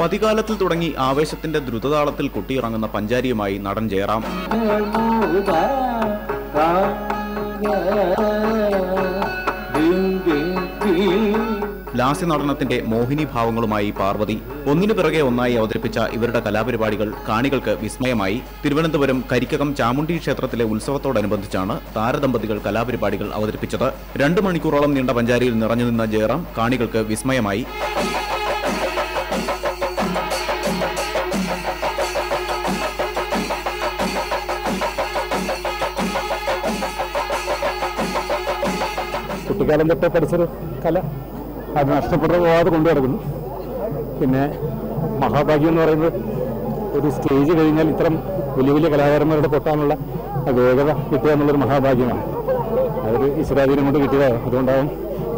പതികാലത്തിൽ തുടങ്ങി ആവേശത്തിന്റെ ദ്രുതതാളത്തിൽ കൊട്ടിയിറങ്ങുന്ന പഞ്ചാരിയുമായി നടൻ ജയറാം. ലാസ്യ നടനത്തിന്റെ മോഹിനി ഭാവങ്ങളുമായി പാർവതി. ഒന്നിനു പിറകെ ഒന്നായി അവതരിപ്പിച്ച ഇവരുടെ കലാപരിപാടികൾ കാണികൾക്ക് വിസ്മയമായി. തിരുവനന്തപുരം കരിക്കകം ചാമുണ്ടി ക്ഷേത്രത്തിലെ ഉത്സവത്തോടനുബന്ധിച്ചാണ് താരദമ്പതികൾ കലാപരിപാടികൾ അവതരിപ്പിച്ചത്. രണ്ടു മണിക്കൂറോളം നീണ്ട പഞ്ചാരിയിൽ നിറഞ്ഞു നിന്ന ജയറാം കാണികൾക്ക് വിസ്മയമായി. കുട്ടിക്കാലം തൊട്ടേ പഠിച്ചൊരു കല അത് നഷ്ടപ്പെട്ടു പോകാതെ കൊണ്ടു നടക്കുന്നു. പിന്നെ മഹാഭാഗ്യം എന്ന് പറയുന്നത് ഒരു സ്റ്റേജ് കഴിഞ്ഞാൽ ഇത്തരം വലിയ വലിയ കലാകാരന്മാരുടെ കൊട്ടാനുള്ള വേഗത കിട്ടുക എന്നുള്ളൊരു മഹാഭാഗ്യമാണ്. അതൊരു ഈശ്വരാധീനം കൊണ്ട് കിട്ടിയതാണ്. അതുകൊണ്ടാവും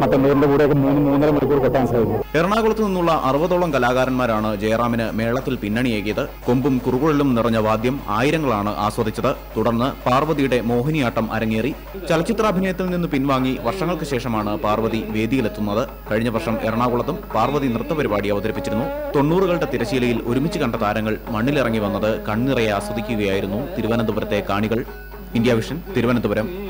മറ്റുള്ളവരുടെ കൂടെയൊക്കെ മൂന്ന് മൂന്നര മണിക്കൂർ കൊട്ടാൻ സാധിക്കും. എറണാകുളത്ത് നിന്നുള്ള അറുപതോളം കലാകാരന്മാരാണ് ജയറാമിന് മേളത്തിൽ പിന്നണിയേകിയത് കൊമ്പും കുറുകുഴലും നിറഞ്ഞ വാദ്യം ആയിരങ്ങളാണ് ആസ്വദിച്ചത്. തുടർന്ന് പാർവതിയുടെ മോഹിനിയാട്ടം അരങ്ങേറി. ചലച്ചിത്രാഭിനയത്തിൽ നിന്ന് പിൻവാങ്ങി വർഷങ്ങൾക്ക് ശേഷമാണ് പാർവതി വേദിയിലെത്തുന്നത്. കഴിഞ്ഞ വർഷം എറണാകുളത്തും പാർവതി നൃത്തപരിപാടി അവതരിപ്പിച്ചിരുന്നു. തൊണ്ണൂറുകളുടെ തിരശീലയിൽ ഒരുമിച്ച് കണ്ട താരങ്ങൾ മണ്ണിലിറങ്ങി വന്നത് കണ്ണിറയെ ആസ്വദിക്കുകയായിരുന്നു തിരുവനന്തപുരത്തെ കാണികൾ. India vision Thiruvananthapuram.